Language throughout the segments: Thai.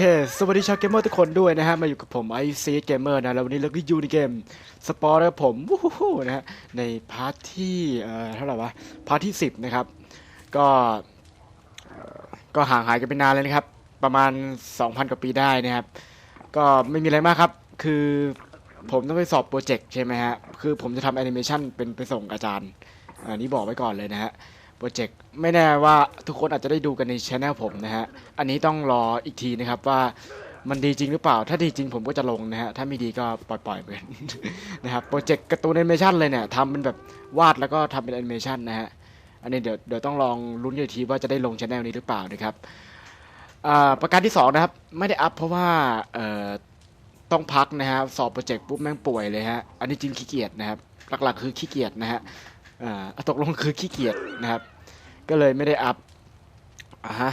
เค สวัสดีชาวเกมเมอร์ทุกคนด้วยนะฮะ มาอยู่กับผมไอซีเกมเมอร์นะ แล้ววันนี้เราก็อยู่ในเกมสปอร์ตผมวู้ฮู้นะฮะ ในพาร์ทที่ เอ่อ เท่าไหร่วะ พาร์ทที่ 10 นะครับ ก็ ก็ห่างหายกันไปนานเลยนะครับ ประมาณ 2,000 กว่าปีได้นะครับ ก็ไม่มีอะไรมากครับ คือผมต้องไปสอบโปรเจกต์ใช่ไหมฮะ คือผมจะทำแอนิเมชันเป็นไปส่งอาจารย์ อันนี้บอกไว้ก่อนเลยนะฮะ โปรเจกต์ไม่แน่ว่าทุกคนอาจจะได้ดูกันในช anel ผมนะฮะ อันนี้ต้องรออีกทีนะครับว่ามันดีจริงหรือเปล่า ถ้าดีจริงผมก็จะลงนะฮะ ถ้าไม่ดีก็ปล่อยๆไปนะครับ โปรเจกต์การ์ตูนแอนิเมชันเลยเนี่ยทำเป็นแบบวาดแล้วก็ทำเป็นแอนิเมชันนะฮะ อันนี้เดี๋ยวเดี๋ยวต้องลองลุ้นอีกทีว่าจะได้ลงช anel นี้หรือเปล่านะครับประการที่สองนะครับไม่ได้อัพเพราะว่าต้องพักนะฮะสอบโปรเจกต์ปุ๊บแม่งป่วยเลยฮะ อันนี้จริงขี้เกียจนะครับ หลักๆ คือขี้เกียจนะฮะ อ่าตกลงคือขี้เกียจนะครับ ก็เลยไม่ได้อัพอะฮะ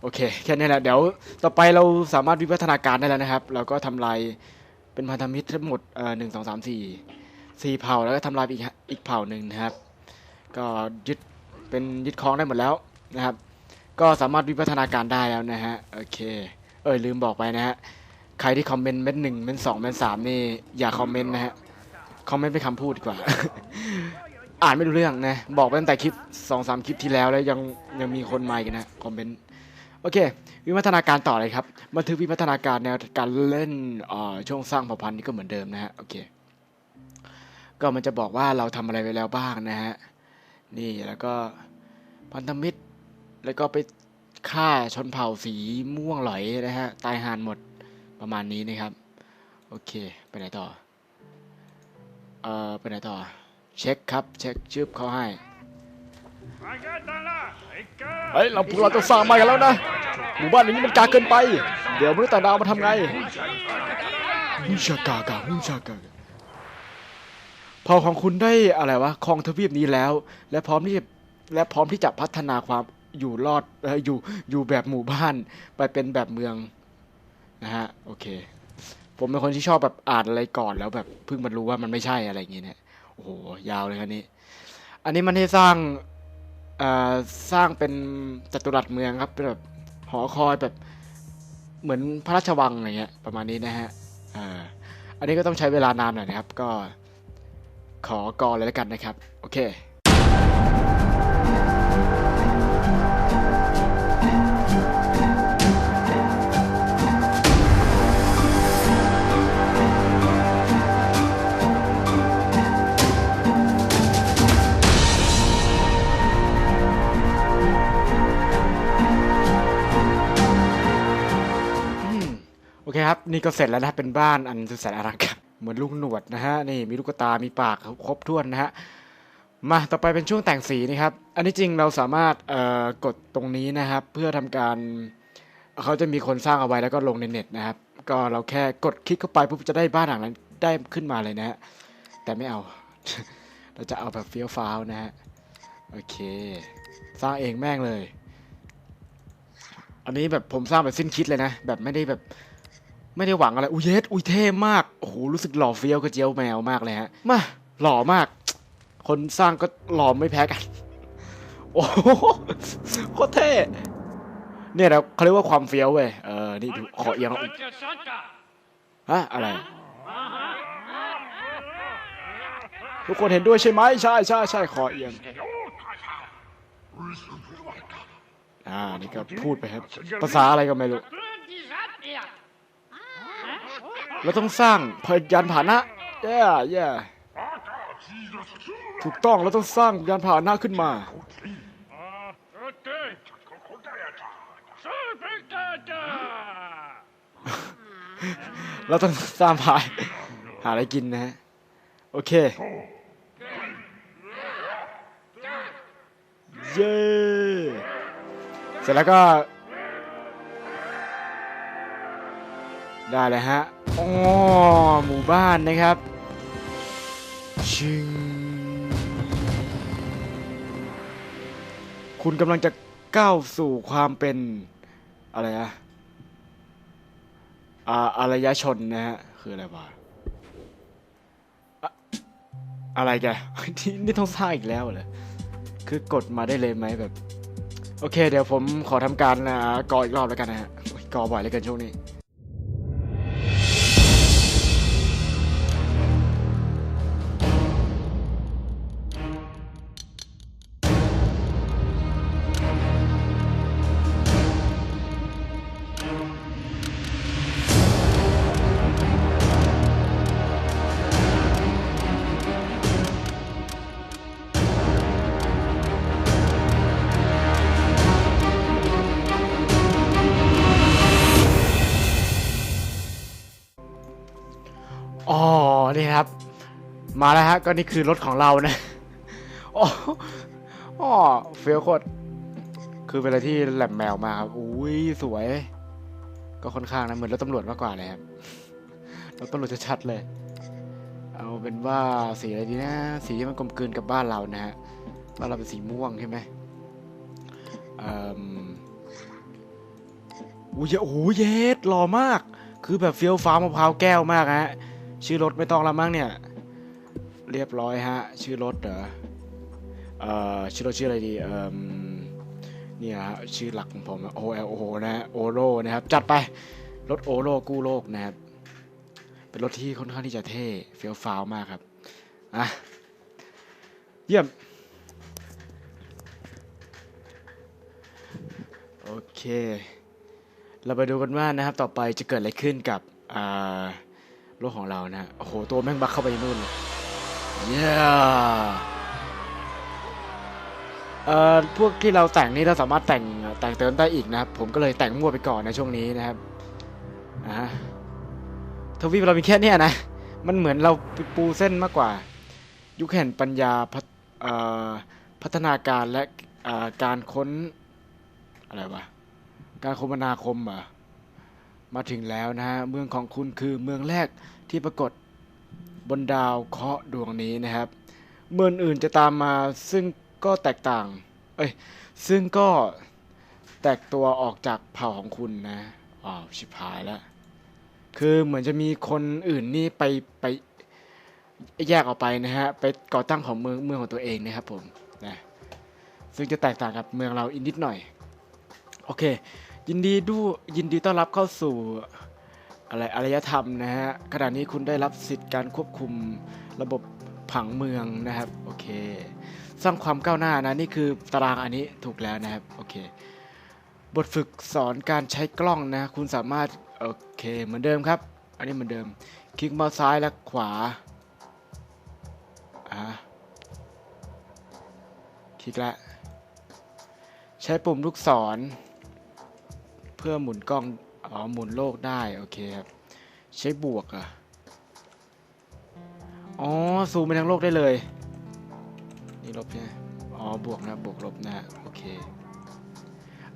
โอเคแค่นี้แหละเดี๋ยวต่อไปเราสามารถวิวัฒนาการได้แล้วนะครับ เราก็ทำลายเป็นพันธมิตรทั้งหมดเอ่อหนึ่งสองสามสี่สี่เผ่าแล้วก็ทำลายอีกอีกเผ่าหนึ่งนะครับ ก็ยึดเป็นยึดครองได้หมดแล้วนะครับ ก็สามารถวิวัฒนาการได้แล้วนะฮะโอเค เออลืมบอกไปนะฮะใครที่คอมเมนต์เม็ดหนึ่งเม็ดสองเม็ดสามนี่อย่าคอมเมนต์นะฮะ คอมเมนต์เป็นคำพูดดีกว่า อ่านไม่รู้เรื่องนะ บอกไปตั้งแต่คลิปสองสามคลิปที่แล้วแล้วยังยังมีคนมาอีกันนะคอมเมนต์โอเค วิวัฒนาการต่อเลยครับบันทึกวิวัฒนาการแนวการเล่นอ่อช่วงสร้างเผ่าพันธุ์นี่ก็เหมือนเดิมนะฮะโอเค ก็มันจะบอกว่าเราทำอะไรไปแล้วบ้างนะฮะนี่แล้วก็พันธมิตร แล้วก็ไปฆ่าชนเผ่าสีม่วงหลอยนะฮะตายหานหมดประมาณนี้นะครับ โอเค ไปไหนต่อ เอ่อไปไหนต่อ เช็คครับ เช็คชื่อเขาให้ เฮ้ย เราพวกเราต้องสร้างใหม่กันแล้วนะ หมู่บ้านนี้มันกาเกินไป เดี๋ยวมนุษย์ต่างดาวมาทำไงฮูชากากาฮูชากากาเผ่าของคุณได้อะไรวะครองทวีปนี้แล้ว และพร้อมที่จะและพร้อมที่จะพัฒนาความอยู่รอดเอออยู่อยู่แบบหมู่บ้าน ไปเป็นแบบเมืองนะฮะโอเค ผมเป็นคนที่ชอบแบบอ่านอะไรก่อนแล้วแบบเพิ่งมารู้ว่ามันไม่ใช่อะไรอย่างเงี้ยเนี่ยโอ้โหยาวเลยครับนี้ อันนี้มันให้สร้างอ่อสร้างเป็นจัตุรัสเมืองครับเป็นแบบหอคอยแบบเหมือนพระราชวังอะไรเงี้ยประมาณนี้นะฮะอ่าอันนี้ก็ต้องใช้เวลานานหน่อยนะครับ ก็ขอกอเลยแล้วกันนะครับ โอเค โอเครับ นี่ก็เสร็จแล้วนะเป็นบ้านอันสุดแสนอลังการเหมือนลูกหนวดนะฮะนี่มีลูกตา มีปากครบถ้วนนะฮะมาต่อไปเป็นช่วงแต่งสีนะครับ อันนี้จริงเราสามารถเอ่อกดตรงนี้นะครับ เพื่อทำการเขาจะมีคนสร้างเอาไว้แล้วก็ลงในเน็ตนะครับ ก็เราแค่กดคลิกเข้าไปปุ๊บจะได้บ้านหลังนั้นได้ขึ้นมาเลยนะฮะแต่ไม่เอา เราจะเอาแบบเฟี้ยวฟ้าวนะฮะโอเค สร้างเองแม่งเลย อันนี้แบบผมสร้างแบบสิ้นคิดเลยนะ แบบไม่ได้แบบ ไม่ได้หวังอะไรอุ้ยเยสอุ้ยเท่มากโอ้โหรู้สึกหล่อเฟี้ยวกับเจียวแมวมากเลยฮะมาหล่อมาก คนสร้างก็หล่อไม่แพ้กันโอ้โหโคตรเท่เนี่ยนะเขาเรียกว่าความเฟี้ยวเว้ยเออนี่ดูขอเอียงอีกฮะอะไรทุกคนเห็นด้วยใช่ไหมใช่ใช่ใช่ขอเอียงอ่านี่ก็พูดไปครับ ภาษาอะไรก็ไม่รู้ เราต้องสร้างพยานผานะแย่แย่ถูกต้องเราต้องสร้างยานผานะขึ้นมา เราต้องสร้างพายหาอะไรกินนะฮะ โอเค เย้ เสร็จแล้วก็ ได้เลยฮะอ๋อหมู่บ้านนะครับ ชิง คุณกำลังจะก้าวสู่ความเป็น อะไรอะอาอารยชนนะฮะ คืออะไรวะอะอะไรแกนี่นี่ต้องสร้างอีกแล้วเหรอคือกดมาได้เลยไหมแบบ โอเค เดี๋ยวผมขอทำการอ่าก่ออีกรอบแล้วกันนะฮะโอ๊ยกอบ่อยเลยกันช่วงนี้ มาแล้วฮะ ก็นี่คือรถของเรานะอ๋ออ๋อเฟี้ยวโคตรคือเวลาที่แหลมแมวมาครับอุ้ยสวย ก็ค่อนข้างนะเหมือนรถตำรวจมากกว่าเลยครับรถตำรวจจะชัดเลย เอาเป็นว่าสีอะไรดีนะ สีที่มันกลมกลืนกับบ้านเรานะฮะบ้านเราเป็นสีม่วงใช่ไหมอ่ออุ้ยโอ้โหเยสหล่อมาก คือแบบเฟี้ยวฟ้ามะพร้าวแก้วมากฮะชื่อรถไม่ต้องละมั้งเนี่ย เรียบร้อยฮะ ชื่อรถเหรอเอ่อชื่อรถชื่ออะไรดีเอ่อเนี่ยฮะชื่อหลักของผมโอเอลโอนะฮะโอโรนะครับ จัดไป รถโอโรกู้โลกนะครับ เป็นรถที่ค่อนข้างที่จะเท่เฟี้ยวฟ้าวมากครับ อะ เยี่ยม โอเค เราไปดูกันว่านะครับ ต่อไปจะเกิดอะไรขึ้นกับ อ่าโลกของเรานะ โอ้โห ตัวแม่งบักเข้าไปนู่นเลย เย้เอ่อพวกที่เราแต่งนี่เราสามารถแต่งแต่งเติมได้อีกนะครับ ผมก็เลยแต่งมั่วไปก่อนในช่วงนี้นะครับอ่าทวีปเรามีแค่เนี้ยนะ มันเหมือนเราปูเส้นมากกว่า ยุคแห่งปัญญาพัฒเอ่อพัฒนาการและการค้นอะไรวะการคมนาคมอะมาถึงแล้วนะฮะเมืองของคุณคือเมืองแรกที่ปรากฏ บนดาวเคราะห์ดวงนี้นะครับ เมืองอื่นจะตามมาซึ่งก็แตกต่าง เอ้ย ซึ่งก็แตกตัวออกจากเผ่าของคุณนะอ้าวชิบหายแล้ว คือเหมือนจะมีคนอื่นนี่ไปไปแยกออกไปนะฮะ ไปก่อตั้งของเมืองเมืองของตัวเองนะครับผม นะ ซึ่งจะแตกต่างกับเมืองเราอีกนิดหน่อย โอเค ยินดีดูยินดีต้อนรับเข้าสู่ อะไรอารยธรรมนะฮะขณะนี้คุณได้รับสิทธิ์การควบคุมระบบผังเมืองนะครับโอเค สร้างความก้าวหน้านะนี่คือตารางอันนี้ถูกแล้วนะครับโอเคบทฝึกสอนการใช้กล้องนะ คุณสามารถโอเคเหมือนเดิมครับ อันนี้เหมือนเดิม คลิกเมาส์ซ้ายและขวาอ่าคลิกแล้วใช้ปุ่มลูกศร เพื่อหมุนกล้อง อ๋อหมุนโลกได้ โอเคครับ ใช้บวกอะอ๋อซูมไปทั้งโลกได้เลย นี่ลบใช่ไหมอ๋อบวกนะบวกลบนะโอเค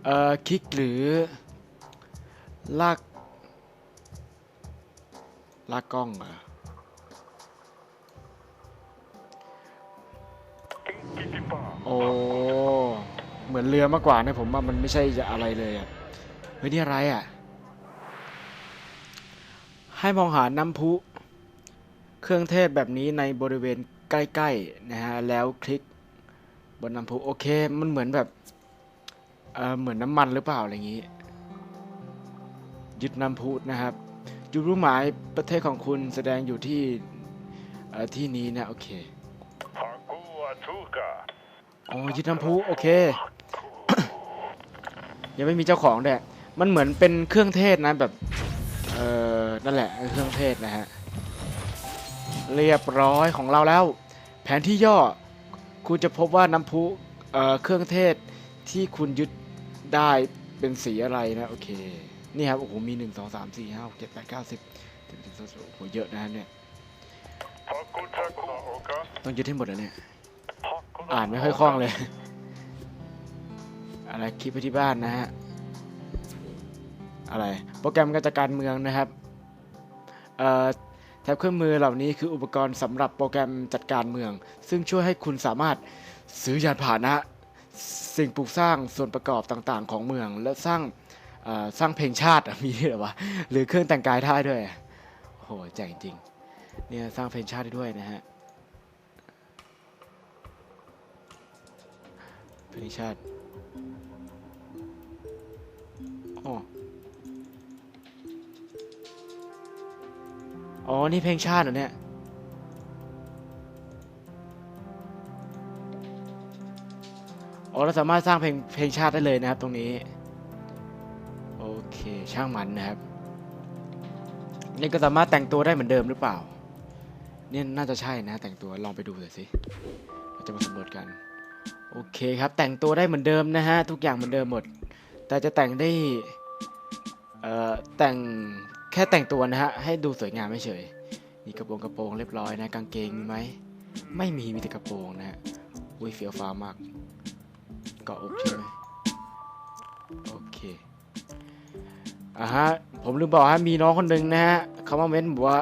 เอ่อคลิกหรือลากลากกล้องอะโอ้เหมือนเรือมากกว่านะผมว่ามันไม่ใช่จะอะไรเลยอะเฮ้ยนี่อะไรอะ ให้มองหาน้ำพุ เครื่องเทศแบบนี้ในบริเวณใกล้ๆนะฮะ แล้วคลิกบนน้ำพุ โอเค มันเหมือนแบบ เออเหมือนน้ำมันหรือเปล่า อะไรอย่างงี้ ยึดน้ำพุนะครับ จุดรุ่หมายประเทศของคุณแสดงอยู่ที่เอ่อที่นี้นะ โอเคอ๋อยึดน้ำพุ โอเค ยังไม่มีเจ้าของด้วยมันเหมือนเป็นเครื่องเทศนะแบบ เออ นั่นแหละเครื่องเทศนะฮะ เรียบร้อยของเราแล้ว แผนที่ย่อคุณจะพบว่าน้ำพุเเครื่องเทศที่คุณยึดได้เป็นสีอะไรนะโอเค นี่ครับโอ้โหมีหนึ่งสองสามสี่ห้าหกเจ็ดแปดเก้าสิบสิบสิบสิบโอ้โหเยอะนะฮะเนี่ยต้องยึดให้หมดเลยเนี่ยอ่านไม่ค่อยคล่องเลย อะไรคลิปไปที่บ้านนะฮะอะไรโปรแกรมการจัดการเมืองนะครับ แท็บเครื่องมือเหล่านี้คืออุปกรณ์สำหรับโปรแกรมจัดการเมือง ซึ่งช่วยให้คุณสามารถซื้อยานพาหนะ สิ่งปลูกสร้างส่วนประกอบต่างๆ ของเมือง และสร้างสร้างเพลงชาติมีด้วยเหรอวะหรือเครื่องแต่งกายได้ด้วยโอ้โหแจ๋งจริงเนี่ยสร้างเพลงชาติได้ด้วยนะฮะเพลงชาติ อ๋อ นี่เพลงชาติเหรอเนี่ย อ๋อ เราสามารถสร้างเพลงเพลงชาติได้เลยนะครับตรงนี้ โอเค ช่างมันนะครับ นี่ก็สามารถแต่งตัวได้เหมือนเดิมหรือเปล่า เนี่ยน่าจะใช่นะแต่งตัว ลองไปดูหน่อยสิเราจะมาสำรวจกัน โอเคครับ แต่งตัวได้เหมือนเดิมนะฮะ ทุกอย่างเหมือนเดิมหมด แต่จะแต่งได้ เอ่อ แต่ง แค่แต่งตัวนะฮะ ให้ดูสวยงามไม่เฉยมีกระโปรงกระโปรงเรียบร้อยนะ กางเกงมีไหม ไม่มีมีแต่กระโปรงนะฮะอุ้ยเฟี้ยวฟ้ามากเกาะอกใช่ไหมโอเคอ่าฮะผมลืมบอกฮะมีน้องคนหนึ่งนะฮะเขามาเม้นบอกว่า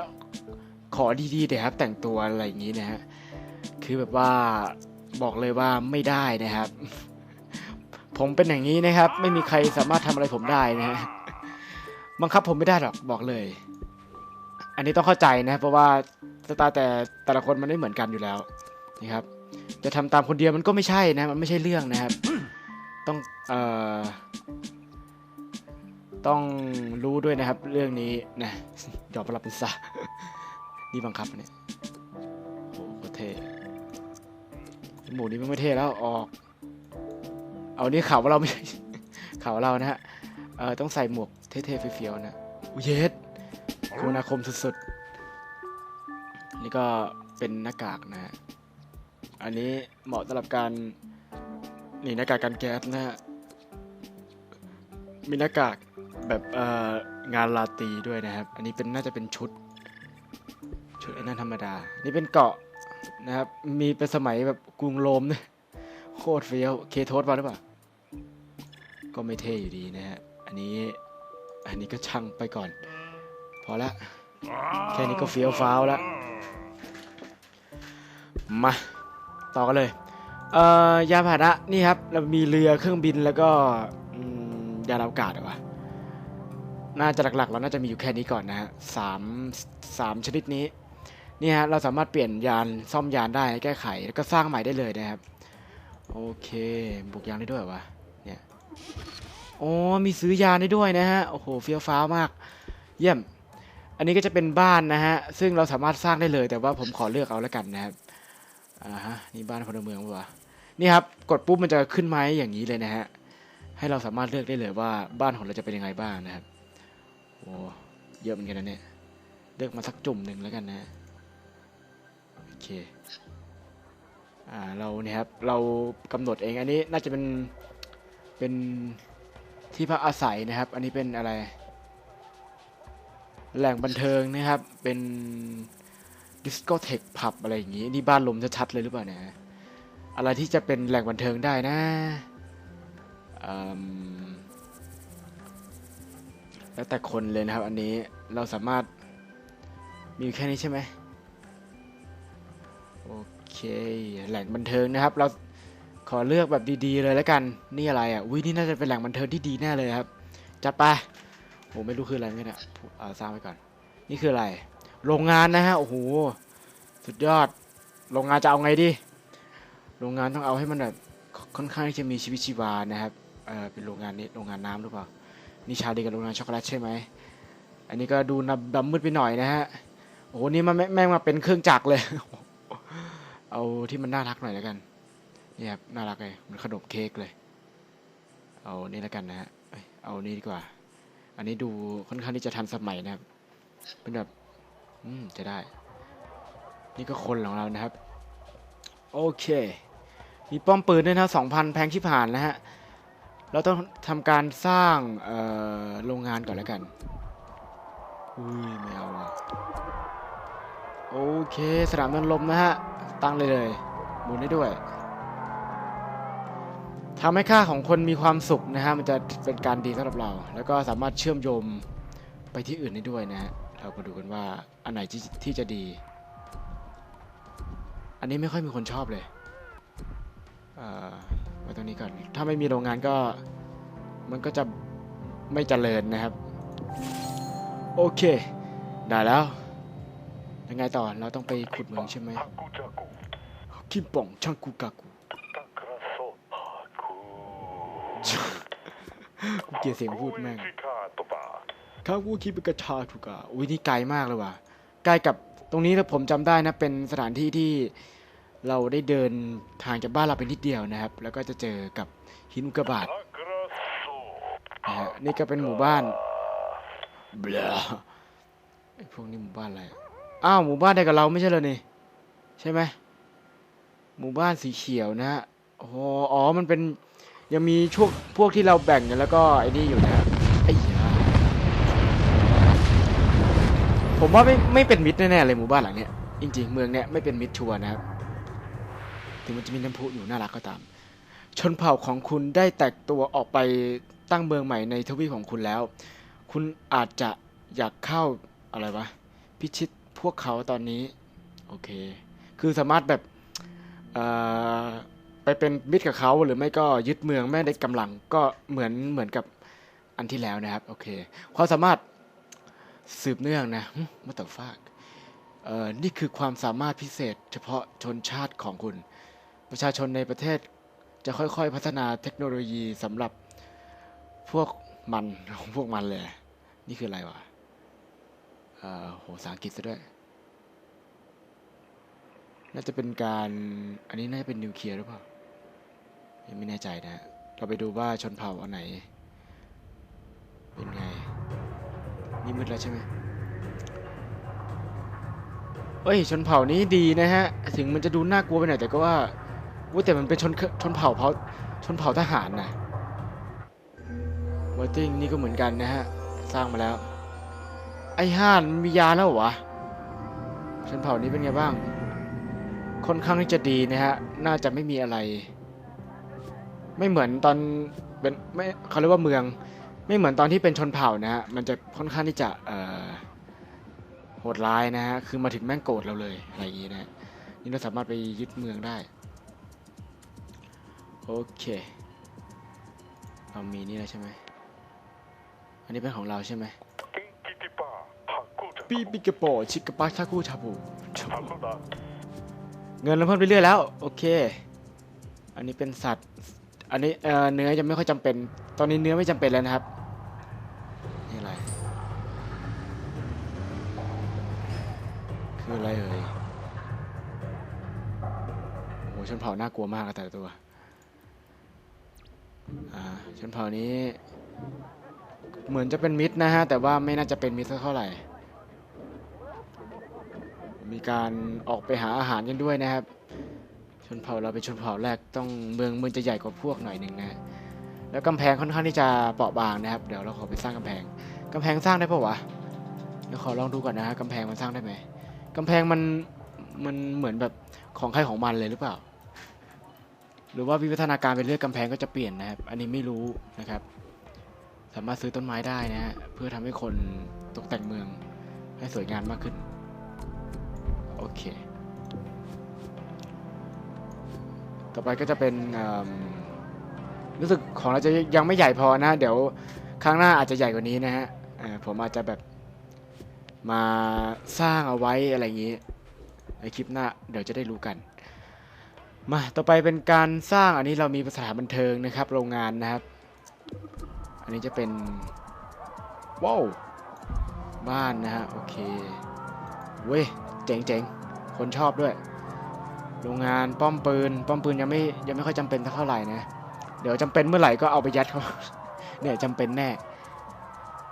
ขอดีๆเดี๋ยวครับ แต่งตัวอะไรอย่างนี้นะฮะคือแบบว่าบอกเลยว่าไม่ได้นะครับ ผมเป็นอย่างนี้นะครับ ไม่มีใครสามารถทำอะไรผมได้นะฮะ บังคับผมไม่ได้หรอกบอกเลย อันนี้ต้องเข้าใจนะ เพราะว่าสไตล์แต่แต่ละคนมันไม่เหมือนกันอยู่แล้วนะครับจะทำตามคนเดียวมันก็ไม่ใช่นะมันไม่ใช่เรื่องนะครับ ต้องเอ่อต้องรู้ด้วยนะครับ เรื่องนี้นะยอมรับเป็นซะนี่บังคับเนี่ยโอ้โหเท่หมูนี้มันไม่เท่แล้วออก เอานี่ข่าวว่าเราไม่ข่าวเรานะฮะเอ่อต้องใส่หมวก เท่ๆเฟี้ยวๆนะอุเยสคมนาคมสุดๆ นี่ก็เป็นหน้ากากนะฮะ อันนี้เหมาะสำหรับการนี่หน้ากากกันแก๊สนะฮะ มีหน้ากากแบบเอ่องานลาตีด้วยนะครับ อันนี้เป็นน่าจะเป็นชุด ชุดไอ้นั่นธรรมดา นี่เป็นเกาะนะครับ มีเป็นสมัยแบบกรุงโรมเนี่ยโคตรเฟี้ยว เคโทสมาหรือเปล่า ก็ไม่เท่อยู่ดีนะฮะ อันนี้ อันนี้ก็ช่างไปก่อน พอละ แค่นี้ก็เฟี้ยวฟ้าวแล้วมา ต่อกันเลย เอ่อยานพาหนะนี่ครับ เรามีเรือเครื่องบินแล้วก็อืมยานอวกาศเหรอวะน่าจะหลักๆ เราน่าจะมีอยู่แค่นี้ก่อนนะฮะสามสามชนิดนี้นี่ฮะเราสามารถเปลี่ยนยานซ่อมยานได้แก้ไข แล้วก็สร้างใหม่ได้เลยนะครับ โอเคบุกยางได้ด้วยเหรอวะเนี่ย โอ้มีซื้อยาได้ด้วยนะฮะโอ้โหเฟี้ยวฟ้าวมาก เยี่ยม อันนี้ก็จะเป็นบ้านนะฮะซึ่งเราสามารถสร้างได้เลย แต่ว่าผมขอเลือกเอาแล้วกันนะครับอ่าฮะนี่บ้านพลเมืองปะวะนี่ครับกดปุ๊บมันจะขึ้นไม้อย่างนี้เลยนะฮะให้เราสามารถเลือกได้เลยว่าบ้านของเราจะเป็นยังไงบ้างนะครับโอ้เยอะเหมือนกันนะเนี่ยเลือกมาสักจุ่มหนึ่งแล้วกันนะโอเคอ่าเราเนี่ยครับเรากำหนดเองอันนี้น่าจะเป็นเป็น ที่พักอาศัยนะครับ อันนี้เป็นอะไร แหล่งบันเทิงนะครับ เป็นดิสโกเทคผับอะไรอย่างงี้ นี่บ้านลมชัดๆเลยหรือเปล่าเนี่ย อะไรที่จะเป็นแหล่งบันเทิงได้นะแล้วแต่คนเลยนะครับ อันนี้เราสามารถมีแค่นี้ใช่ไหมโอเค แหล่งบันเทิงนะครับ เรา อเลือกแบบดีๆเลยแล้วกัน นี่อะไรอะอุ้ยนี่น่าจะเป็นแหล่งบันเทิงที่ดีแน่เลยครับ จัดไปโอ้ไม่รู้คืออะไรเนกันอะเอาสร้างไว้ก่อน นี่คืออะไร โรงงานนะฮะ โอ้โห สุดยอด โรงงานจะเอาไงดี โรงงานต้องเอาให้มันแบบค่อนข้างที่จะมีชีวิตชีวานะครับ เออเป็นโรงงานนี้ โรงงานน้ำหรือเปล่า นี่ชาดีกับโรงงานช็อกโกแลตใช่ไหม อันนี้ก็ดูดำมืดไปหน่อยนะฮะ โอ้โห นี่มันแม่แม่งมาเป็นเครื่องจักรเลย เอาที่มันน่ารักหน่อยแล้วกัน นี่ครับน่ารักเลยมันขนมเค้กเลย เอานี่แล้วกันนะฮะเอ้ยเอานี่ดีกว่า อันนี้ดูค่อนข้างที่จะทันสมัยนะครับ เป็นแบบอืมจะได้ นี่ก็คนของเรานะครับ โอเค มีป้อมปืนด้วยนะสองพันแพงที่ผ่านนะฮะเราต้องทำการสร้างโรงงานก่อนแล้วกัน อุ้ยไม่เอาอะโอเค สนามเดินลมนะฮะ ตั้งเลยเลยหมุนได้ด้วย ทำให้ค่าของคนมีความสุขนะฮะมันจะเป็นการดีสำหรับเรา แล้วก็สามารถเชื่อมโยงไปที่อื่นได้ด้วยนะฮะเรามาดูกันว่าอันไหนที่ที่จะดี อันนี้ไม่ค่อยมีคนชอบเลยเอ่อไว้ตรงนี้ก่อน ถ้าไม่มีโรงงานก็มันก็จะไม่เจริญนะครับ โอเค ได้แล้วยังไงต่อเราต้องไปขุดเมืองใช่ไหมคิมป่องช่างกูกากู กูเกลียดเสียงพูดแม่งข้ากูคิดเป็นกระชาถูกอะอุ้ยนี่ไกลมากเลยว่ะใกล้กับตรงนี้ถ้าผมจำได้นะเป็นสถานที่ที่เราได้เดินทางจากบ้านเราไปนิดเดียวนะครับ แล้วก็จะเจอกับหินอุกกาบาตนะฮะนี่ก็เป็นหมู่บ้านเบลอไอ้พวกนี้หมู่บ้านอะไรอะอ้าวหมู่บ้านเดียวกับเราไม่ใช่เหรอนี่ใช่ไหมหมู่บ้านสีเขียวนะฮะโอ้โหอ๋อ มันเป็น ยังมีช่วงพวกที่เราแบ่งกันแล้วก็ไอ้นี่อยู่นะไอ้ผมว่าไม่ไม่เป็นมิตรแน่ๆเลยหมู่บ้านหลังเนี้ยจริงๆเมืองเนี้ยไม่เป็นมิตรชัวร์นะครับ ถึงมันจะมีน้ำพุอยู่น่ารักก็ตาม ชนเผ่าของคุณได้แตกตัวออกไปตั้งเมืองใหม่ในทวีปของคุณแล้ว คุณอาจจะอยากเข้าอะไรวะพิชิตพวกเขาตอนนี้ โอเค คือสามารถแบบเอ่อ ไปเป็นมิตรกับเขาหรือไม่ก็ยึดเมืองแม่ได้กำลังก็เหมือนเหมือนกับอันที่แล้วนะครับ โอเคความสามารถสืบเนื่องนะมาต่อฟากเอ่อนี่คือความสามารถพิเศษ เฉพาะชนชาติของคุณ ประชาชนในประเทศจะค่อยๆพัฒนาเทคโนโลยีสำหรับพวกมันของพวกมันเลย นี่คืออะไรวะเอ่อโหภาษาอังกฤษซะด้วยน่าจะเป็นการ อันนี้น่าจะเป็นนิวเคลียร์หรือเปล่า ยังไม่แน่ใจนะ เราไปดูว่าชนเผ่าอันไหน เป็นไง นี่มืดแล้วใช่ไหมเอ้ย ชนเผ่านี้ดีนะฮะ ถึงมันจะดูน่ากลัวไปหน่อยแต่ก็ว่าวุ้ยแต่มันเป็นชนชนเผ่าเผ่าชนเผ่าทหารนะวอติ้งนี่ก็เหมือนกันนะฮะ สร้างมาแล้ว ไอ้ห่านมันมียาแล้วหวะชนเผ่านี้เป็นไงบ้าง ค่อนข้างที่จะดีนะฮะ น่าจะไม่มีอะไร ไม่เหมือนตอนเป็นไม่เขาเรียกว่าเมือง ไม่เหมือนตอนที่เป็นชนเผ่านะฮะมันจะค่อนข้างที่จะเอ่อโหดร้ายนะฮะคือมาถึงแม่งโกรธเราเลยอะไรอย่างงี้นะฮะนี่เราสามารถไปยึดเมืองได้โอเคเรามีนี่แล้วใช่ไหมอันนี้เป็นของเราใช่ไหมปีปิกะโปชิกะปาชาคูชาบูชาบูเงินเราเพิ่มไปเรื่อยแล้ว โอเค อันนี้เป็นสัตว์ อันนี้เเนื้อจะไม่ค่อยจำเป็น ตอนนี้เนื้อไม่จำเป็นแล้วนะครับนี่อะไรคืออะไรเอ่ยโอ้โหชนเผ่าน่ากลัวมากอะแต่ตัวอ่าชนเผ่านี้ เหมือนจะเป็นมิตรนะฮะแต่ว่าไม่น่าจะเป็นมิตรสักเท่าไหร่มีการออกไปหาอาหารกันด้วยนะครับ นเผ่าเราเป็นชนเผ่าแรกต้องเมืองเมืองจะใหญ่กว่าพวกหน่อยหนึ่งนะแล้วกำแพงค่อนข้างที่จะเปราะบางนะครับ เดี๋ยวเราขอไปสร้างกำแพงกำแพงสร้างได้ปะวะเดี๋ยวขอลองดูก่อนนะฮะกำแพงมันสร้างได้ไหมกำแพงมันมันเหมือนแบบของใครของมันเลยหรือเปล่า หรือว่าวิวัฒนาการไปเรื่อยกำแพงก็จะเปลี่ยนนะครับ อันนี้ไม่รู้นะครับ สามารถซื้อต้นไม้ได้นะฮะเพื่อทำให้คนตกแต่งเมืองให้สวยงามมากขึ้น โอเค ต่อไปก็จะเป็นรู้สึกของเราจะยังไม่ใหญ่พอนะ เดี๋ยวครั้งหน้าอาจจะใหญ่กว่านี้นะฮะผมอาจจะแบบมาสร้างเอาไว้อะไรอย่างนี้ในคลิปหน้าเดี๋ยวจะได้รู้กัน มาต่อไปเป็นการสร้างอันนี้เรามีสถานบันเทิงนะครับ โรงงานนะครับ อันนี้จะเป็นว้าวบ้านนะฮะโอเคเว้ยเจ๋งๆ คนชอบด้วย โรงงานป้อมปืน ป้อมปืนยังไม่ยังไม่ค่อยจำเป็นเท่าไหร่นะ เดี๋ยวจำเป็นเมื่อไหร่ก็เอาไปยัดเขาเนี่ยจำเป็นแน่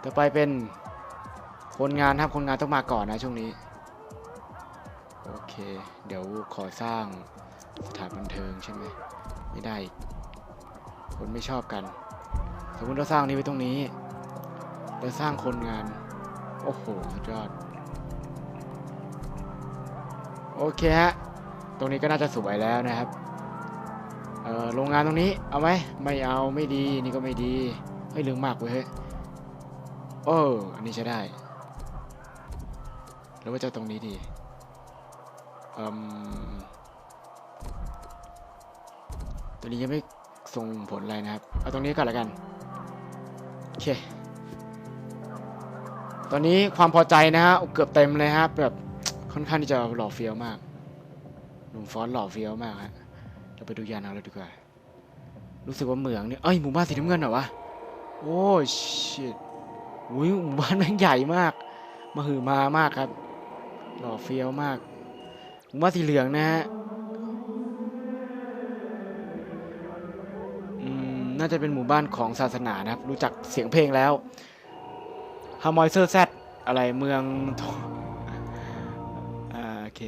ต่อไปเป็นคนงานครับคนงานต้องมาก่อนนะช่วงนี้ โอเค เดี๋ยวขอสร้างสถานบันเทิงใช่ไหมไม่ได้ คนไม่ชอบกัน สมมติเราสร้างนี้ไว้ตรงนี้เราสร้างคนงาน โอ้โหสุดยอด โอเคฮะ ตรงนี้ก็น่าจะสวยแล้วนะครับเออโรงงานตรงนี้เอาไหมไม่เอาไม่ดีนี่ก็ไม่ดีเฮ้ยเรื่องมากเว้ยเฮ้ยโอ้อันนี้ใช้ได้หรือว่าจะตรงนี้ดีอืมตัวนี้ยังไม่ส่งผลอะไรนะครับ เอาตรงนี้ก่อนละกัน โอเค ตอนนี้ความพอใจนะฮะ เกือบเต็มเลยฮะ แบบค่อนข้างที่จะหล่อเฟี้ยวมาก หนุ่มฟอนหล่อเฟี้ยวมากฮะเราไปดูยานเอาเลยดีกว่า รู้สึกว่าเหมืองเนี่ยเอ้ยหมู่บ้านสีน้ำเงินเหรอวะ โอ้ชิตอุ้ยหมู่บ้านแม่งใหญ่มากมาหือมามากครับ หล่อเฟี้ยวมากผมว่บ้านสีเหลืองนะฮะอืมน่าจะเป็นหมู่บ้านของศาสนานะครับ รู้จักเสียงเพลงแล้วฮามอยเซอร์แซดอะไรเมืองอ่าโอเค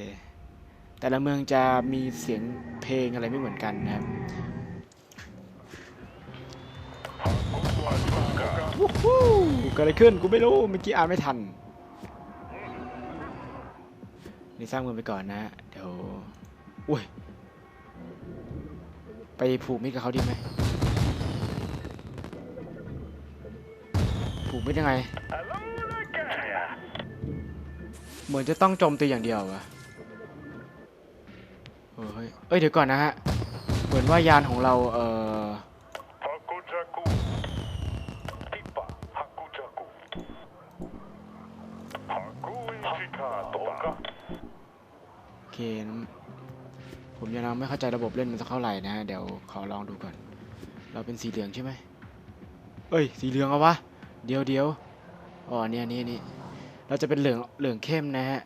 แต่ละเมืองจะมีเสียงเพลงอะไรไม่เหมือนกันนะครับวูวูเกิดอะไรขึ้นกูไม่รู้เมื่อกี้อ่านไม่ทันนี่สร้างเมืองไปก่อนนะเดี๋ยวอุ้ยไปผูกมิตรกับเขาดีไหมผูกมิตรยังไง เหมือนจะต้องโจมตีอย่างเดียวอะ อเฮ้ยเอ้ยเดี๋ยวก่อนนะฮะ เหมือนว่ายานของเราเอ่อ Hakujaku. Tippa Hakujaku. Haku Indikaatoka. โอเคนะผมยังไม่เข้าใจระบบเล่นมันสักเท่าไหร่นะฮะ เดี๋ยวขอลองดูก่อน เราเป็นสีเหลืองใช่ไหมเอ้ย สีเหลืองเอาวะ เดี๋ยวเดี๋ยวอ๋อเนี่ยนี่นี่เราจะเป็นเหลืองเหลืองเข้มนะฮะ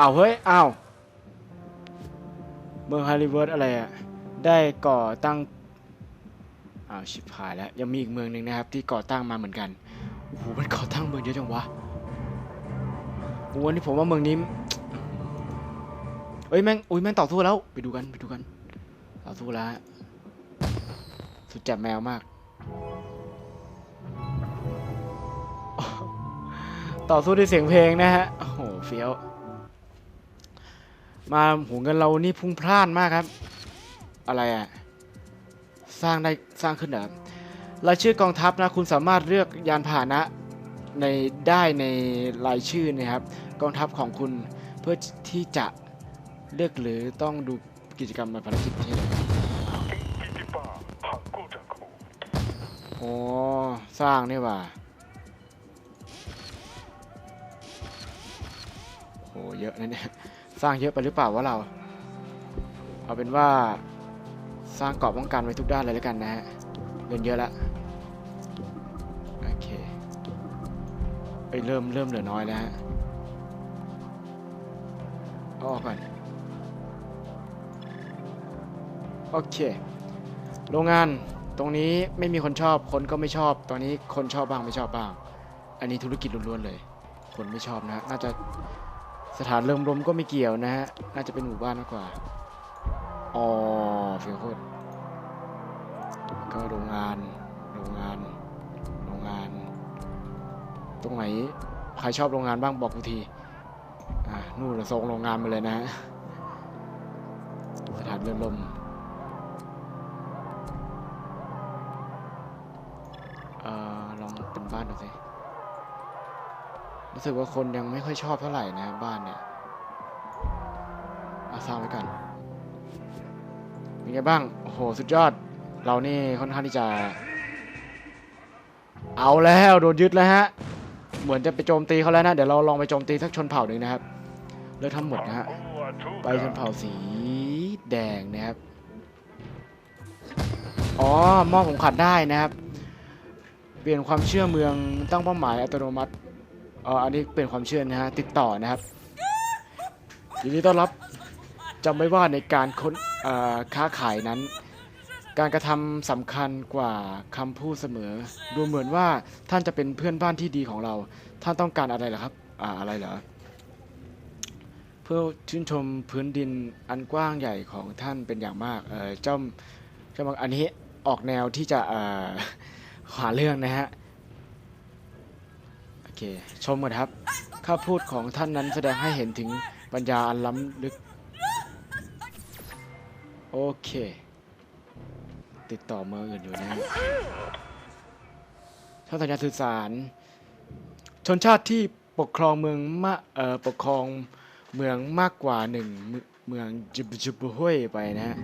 อ้าวเฮ้ยอ้าวเมืองฮาริเวิร์ดอะไรอะได้ก่อตั้งอ้าวชิบหายแล้ว ยังมีอีกเมืองหนึ่งนะครับ ที่ก่อตั้งมาเหมือนกันโอ้โหมันก่อตั้งเมืองเยอะจังวะวันนี้ผมว่าเมืองนี้เอ้ยแม่งอุ้ยแม่งต่อสู้แล้ว ไปดูกันไปดูกันต่อสู้แล้วฮะสุดจ่มแมวมาก ต่อสู้ด้วยเสียงเพลงนะฮะโอ้โหเฟี้ยว มาโหเงินเรานี่พุ่งพล่านมากครับ อะไรอะสร้างได้สร้างขึ้นเหรอรายชื่อกองทัพนะคุณสามารถเลือกยานพาหนะในได้ในรายชื่อนะครับ กองทัพของคุณเพื่อที่จะเลือกหรือต้องดูกิจกรรมในภารกิจที่โอ้สร้างนี่ว่าโหเยอะนะเนี่ย สร้างเยอะไปหรือเปล่าวะเรา เอาเป็นว่าสร้างเกราะป้องกันไว้ทุกด้านเลยแล้วกันนะฮะเงินเยอะละโอเคเอ้ยเริ่มเริ่มเหลือน้อยแล้วฮะเอาออกก่อนโอเค โรงงานตรงนี้ไม่มีคนชอบ คนก็ไม่ชอบ ตอนนี้คนชอบบ้างไม่ชอบบ้าง อันนี้ธุรกิจล้วนๆเลย คนไม่ชอบนะฮะน่าจะ สถานเริ่มรมก็ไม่เกี่ยวนะฮะ น่าจะเป็นหมู่บ้านมากกว่า อ๋อเฟียโคตรก็โรงงาน โรงงาน โรงงาน ตรงไหน ใครชอบโรงงานบ้างบอกกูที อ่า นู่นส่งโรงงานมาเลยนะฮะ สถานเริ่มรมเอ่อ ลองเป็นบ้านดูสิ รู้สึกว่าคนยังไม่ค่อยชอบเท่าไหร่นะบ้านเนี่ยอาสร้าไว้ก่อนเป็นไงบ้าง โอ้โห สุดยอด เรานี่ค่อนข้างที่จะ เอาแล้วโดนยึดแล้วฮะ เหมือนจะไปโจมตีเขาแล้วนะ เดี๋ยวเราลองไปโจมตีสักชนเผ่าหนึ่งนะครับ เลือกทั้งหมดนะฮะ ไปชนเผ่าสีแดงนะครับ อ๋อมอบของขัดได้นะครับ เปลี่ยนความเชื่อเมืองตั้งเป้าหมายอัตโนมัติ อ๋ออันนี้เปลี่ยนความเชื่อนะฮะติดต่อนะครับยินดีต้อนรับจำไว้ว่าในการค้นค้าขายนั้น การกระทำสำคัญกว่าคำพูดเสมอ ดูเหมือนว่าท่านจะเป็นเพื่อนบ้านที่ดีของเรา ท่านต้องการอะไรเหรอครับอ่าอะไรเหรอเพื่อชื่นชมพื้นดินอันกว้างใหญ่ของท่านเป็นอย่างมากเออเจ้าเจ้ามังอันนี้ออกแนวที่จะเอ่อหาเรื่องนะฮะ เค ชมกันครับข้าพูดของท่านนั้นแสดงให้เห็นถึงปัญญาอันล้ำลึก โอเค ติดต่อเมืองอื่นอยู่นะฮะช่องสัญญาสื่อสาร ชนชาติที่ปกครองเมืองมาเอ่อปกครองเมืองมากกว่าหนึ่งเมืองเมืองจุบจุบห้วยไปนะฮะ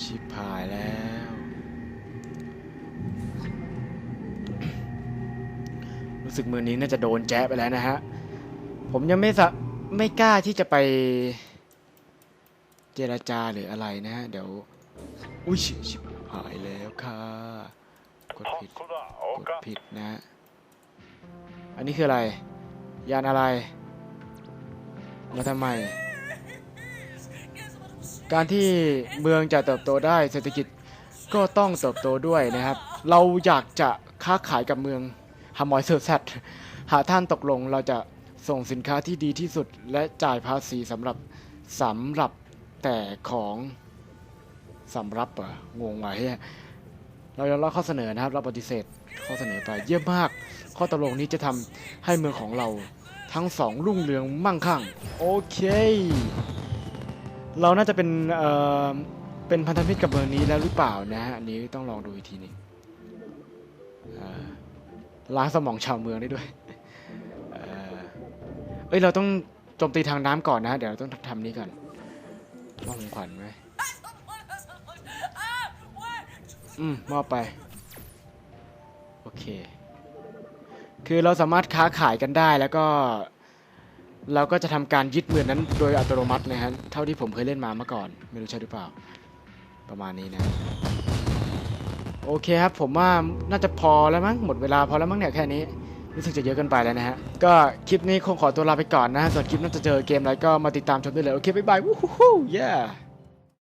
ชิบหายแล้ว รู้สึกมือนี้น่าจะโดนแจ๊ไปแล้วนะฮะ ผมยังไม่สไม่กล้าที่จะไปเจรจาหรืออะไรนะฮะ เดี๋ยว อุ้ยชิบหายแล้วค่ะ กดผิด กดผิดนะ อันนี้คืออะไร ยานอะไรมาทำไม การที่เมืองจะเติบโตได้เศรษฐกิจก็ต้องเติบโตด้วยนะครับ เราอยากจะค้าขายกับเมือง ฮามอยเซอร์แซดหาท่านตกลงเราจะส่งสินค้าที่ดีที่สุด และจ่ายภาษีสำหรับสำหรับแต่ของสำหรับเหรองงว่ะเฮียเรายอมรับข้อเสนอนะครับ เราปฏิเสธข้อเสนอไปเยี่ยมมาก ข้อตกลงนี้จะทำให้เมืองของเราทั้งสองรุ่งเรืองมั่งคั่ง โอเค เราน่าจะเป็นเอ่อเป็นพันธมิตรกับเมืองนี้แล้วหรือเปล่านะฮะอันนี้ต้องลองดูอีกทีหนึงเอ่อ ล้างสมองชาวเมืองได้ด้วยเอ่อเอ้ยเราต้องโจมตีทางน้ำก่อนนะ เดี๋ยวเราต้องทำนี้ก่อนมอบของขวัญไว้อืมมอบไป โอเค คือเราสามารถค้าขายกันได้แล้วก็ เราก็จะทำการยึดเมืองนั้นโดยอัตโนมัตินะฮะ เท่าที่ผมเคยเล่นมาเมื่อก่อน ไม่รู้ใช่หรือเปล่า ประมาณนี้นะ โอเคครับ ผมว่าน่าจะพอแล้วมั้งหมดเวลาพอแล้วมั้งเนี่ยแค่นี้รู้สึกจะเยอะเกินไปแล้วนะฮะ ก็คลิปนี้คงขอตัวลาไปก่อนนะ ส่วนคลิปน่าจะเจอเกมอะไรก็มาติดตามชมได้เลย โอเค บ๊ายบาย วู้ฮู้เย้